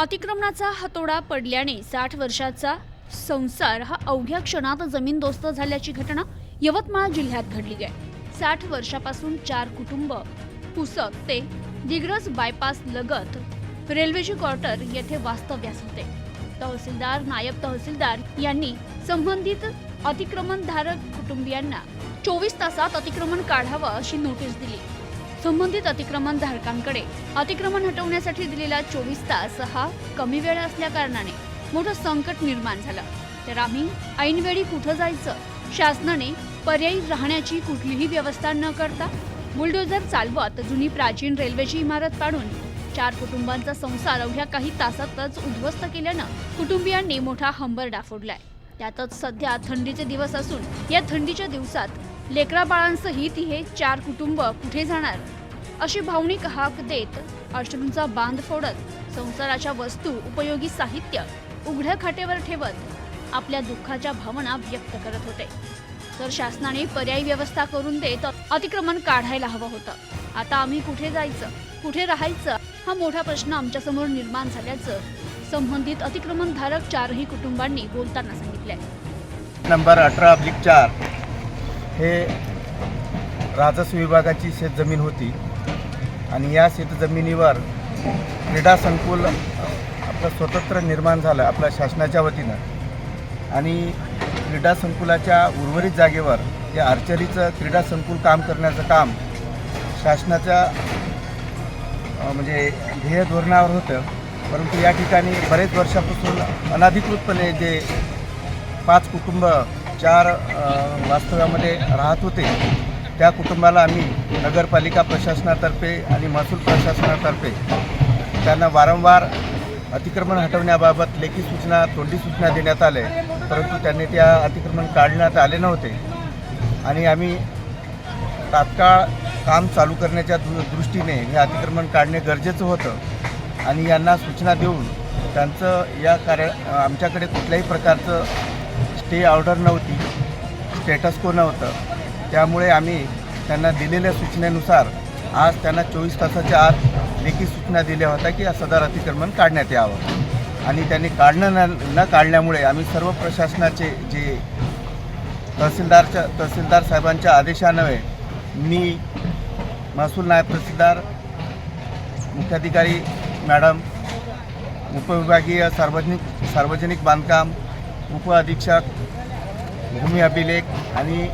अतिक्रमणाचा हातोडा पडल्याने साठ वर्षाचा संसार हा अवघ्या क्षणात जमीनदोस्त झाल्याची घटना यवतमाळ जिल्ह्यात घडली आहे. साठ वर्षापासून चार कुटुंब पुसक ते दिग्रस बायपास लगत रेल्वेची क्वार्टर येथे वास्तव्यास होते. तहसीलदार नायब तहसीलदार यांनी संबंधित अतिक्रमणधारक कुटुंबियांना चोवीस तासात अतिक्रमण काढावं अशी नोटीस दिली. संबंधित अतिक्रमण धारकांकडे. अतिक्रमण हटवण्यासाठी दिलेला चोवीस तास हा कमी वेळ असल्याकारणाने मोठं संकट निर्माण झालं. तर आम्ही ऐनवेळी कुठं जायचं? शासनाने पर्यायी राहण्याची कुठलीही व्यवस्था न करता बुलडोझर चालवत जुनी प्राचीन रेल्वेची इमारत पाडून चार कुटुंबांचा संसार अवघ्या काही तासातच उद्ध्वस्त केल्यानं कुटुंबियांनी मोठा हंबरडा फोडलाय त्यातच सध्या थंडीचे दिवस असून या थंडीच्या दिवसात लेकरा बाळांसहित हे चार कुटुंब कुठे जाणार? अशी भावनिक हाक देत अश्रूंचा बांध फोडत संसाराच्या वस्तू उपयोगी साहित्य उघड्या खाटेवर ठेवत आपल्या दुःखाच्या भावना व्यक्त करत होते. तर शासनाने पर्यायी व्यवस्था करून देत अतिक्रमण काढायला हवं होतं. आता आम्ही कुठे जायचं? कुठे राहायचं? हा मोठा प्रश्न आमच्यासमोर निर्माण झाल्याचं संबंधित अतिक्रमणधारक चारही कुटुंबांनी बोलताना सांगितलंय. नंबर अठरा अब्लिक चार. हे राजस्व विभागाची शेतजमीन होती. आणि या शेतजमिनीवर क्रीडा संकुल आपलं स्वतंत्र निर्माण झालं आपल्या शासनाच्या वतीनं. आणि क्रीडा संकुलाच्या उर्वरित जागेवर या आर्चरीचं क्रीडा संकुल काम करण्याचं काम शासनाच्या म्हणजे ध्येय धोरणावर होतं. परंतु या ठिकाणी बरेच वर्षापासून अनधिकृतपणे जे पाच कुटुंब चार वास्तव्यामध्ये राहत होते. त्या कुटुंबाला आम्ही नगरपालिका प्रशासनातर्फे आणि महसूल प्रशासनातर्फे त्यांना वारंवार अतिक्रमण हटवण्याबाबत लेखी सूचना तोंडी सूचना देण्यात आल्या परंतु त्यांनी त्या अतिक्रमण काढण्यात आले नव्हते. आणि आम्ही तात्काळ काम चालू करण्याच्या दृ दृष्टीने हे अतिक्रमण काढणे गरजेचं होतं. आणि यांना सूचना देऊन त्यांचं या कार्य आमच्याकडे कुठल्याही प्रकारचं ती ऑर्डर नव्हती स्टेटस को नव्हतं. त्यामुळे आम्ही त्यांना दिलेल्या सूचनेनुसार आज त्यांना चोवीस तासाच्या आत लेखी सूचना दिल्या होत्या की सदर अतिक्रमण काढण्यात यावं. आणि त्यांनी काढणं न न काढल्यामुळे आम्ही सर्व प्रशासनाचे जे तहसीलदारच्या तहसीलदार साहेबांच्या आदेशान्वये मी महसूल नायब तहसीलदार मुख्याधिकारी मॅडम उपविभागीय सार्वजनिक सार्वजनिक बांधकाम उप अधीक्षक भूमी अभिलेख आणि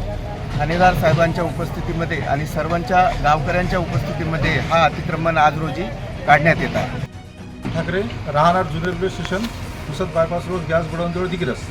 ठाणेदार साहेबांच्या उपस्थितीमध्ये आणि सर्वांच्या गावकऱ्यांच्या उपस्थितीमध्ये हा अतिक्रमण आज रोजी काढण्यात येत आहे. ठाकरे राहणार जुने railway station Pusad bypass road gas गोडाऊनजवळ Digras.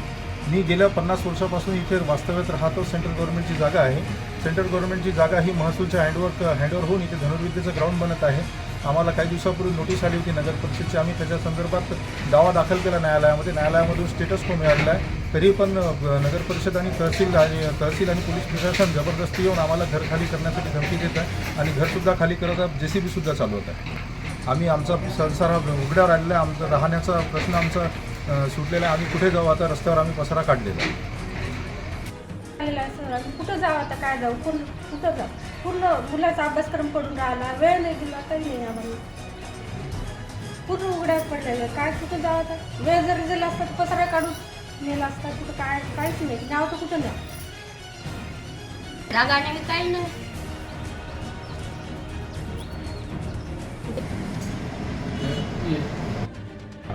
मी गेल्या पन्नास वर्षापासून इथे वास्तव्यात राहतो. सेंट्रल गव्हर्नमेंटची जागा आहे. सेंट्रल गव्हर्नमेंटची जागा ही महसूलच्या हँडवर्क हँडओव्हर होऊन इथे धनुर्विद्येचं ग्राउंड बनत आहे. आम्हाला काही दिवसापूर्वी नोटीस आली होती नगर परिषदची. आम्ही त्याच्या संदर्भात दावा दाखल केला न्यायालयामध्ये. न्यायालयामधून स्टेटस को मिळालेला आहे. तरी पण नगर परिषद आणि तहसील आणि तहसील आणि पोलीस प्रशासन जबरदस्ती येऊन आम्हाला घर खाली करण्यासाठी धमकी देत आहे आणि घरसुद्धा खाली करत आहे. जे सी बीसुद्धा चालवत आहे. आम्ही आमचा संसार हा उघड्यावर आलेला आहे. आमचा राहण्याचा प्रश्न आमचा सुटलेला आहे. आम्ही कुठे जाऊ? आता रस्त्यावर आम्ही पसारा काढलेला आहे. आम्ही कुठं जाऊ? आता काय जाऊ? कोण कुठं जाऊ? पूर्ण मुलाचा अभ्यासक्रम पडून राहिला. वेळ नाही दिला काही नाही आम्हाला. पूर्ण उघड्यात पडलेलं. काय कुठं जाऊ आता? वेळ जरी दिला असता तर पसारा काढून नेला असता. कुठं काय काहीच नाही. नाव तर कुठं नाही जागा नाही काही नाही.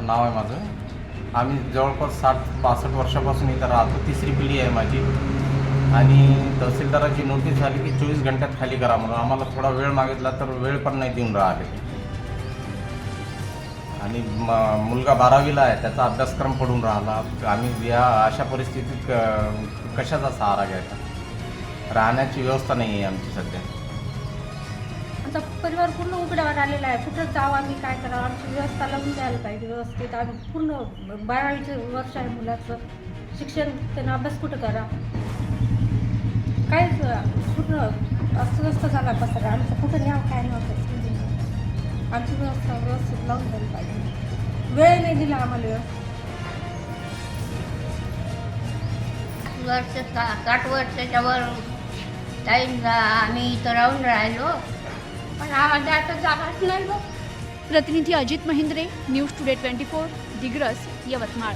नाव आहे माझं. आम्ही जवळपास साठ पासष्ट वर्षापासून इथं राहतो. तिसरी पिढी आहे माझी. आणि तहसीलदाराची नोटीस आली की चोवीस घंट्यात खाली करा म्हणून. आम्हाला थोडा वेळ मागितला तर वेळ पण नाही देऊन राहिले. आणि मुलगा बारावीला आहे त्याचा अभ्यासक्रम पडून राहिला. आम्ही या अशा परिस्थितीत क- कशाचा सहारा घ्यायचा? राहण्याची व्यवस्था नाही आहे आमची सध्या. आमचा परिवार पूर्ण उघड्यावर आलेला आहे. कुठं जाऊ आम्ही काय करावं? आमची व्यवस्था लावून द्यायला पाहिजे व्यवस्थित. आम्ही पूर्ण बारावीचं वर्ष आहे मुलाचं. शिक्षण त्यांना अभ्यास कुठं करा काहीच पूर्ण अस्वस्थ झाला पसरा आमचं कुठं न्यावं काय नव्हतं आमची व्यवस्था व्यवस्थित लावून द्यायला पाहिजे. वेळ नाही दिला आम्हाला. व्यवस्थित वर्ष सा- साठ वर्षाच्या वर टाईम आम्ही इथं राहून राहिलो. पण आम्हाला आता जागाच नाही बघ. प्रतिनिधी Ajit Mahindre news today twenty four Digras Yavatmal.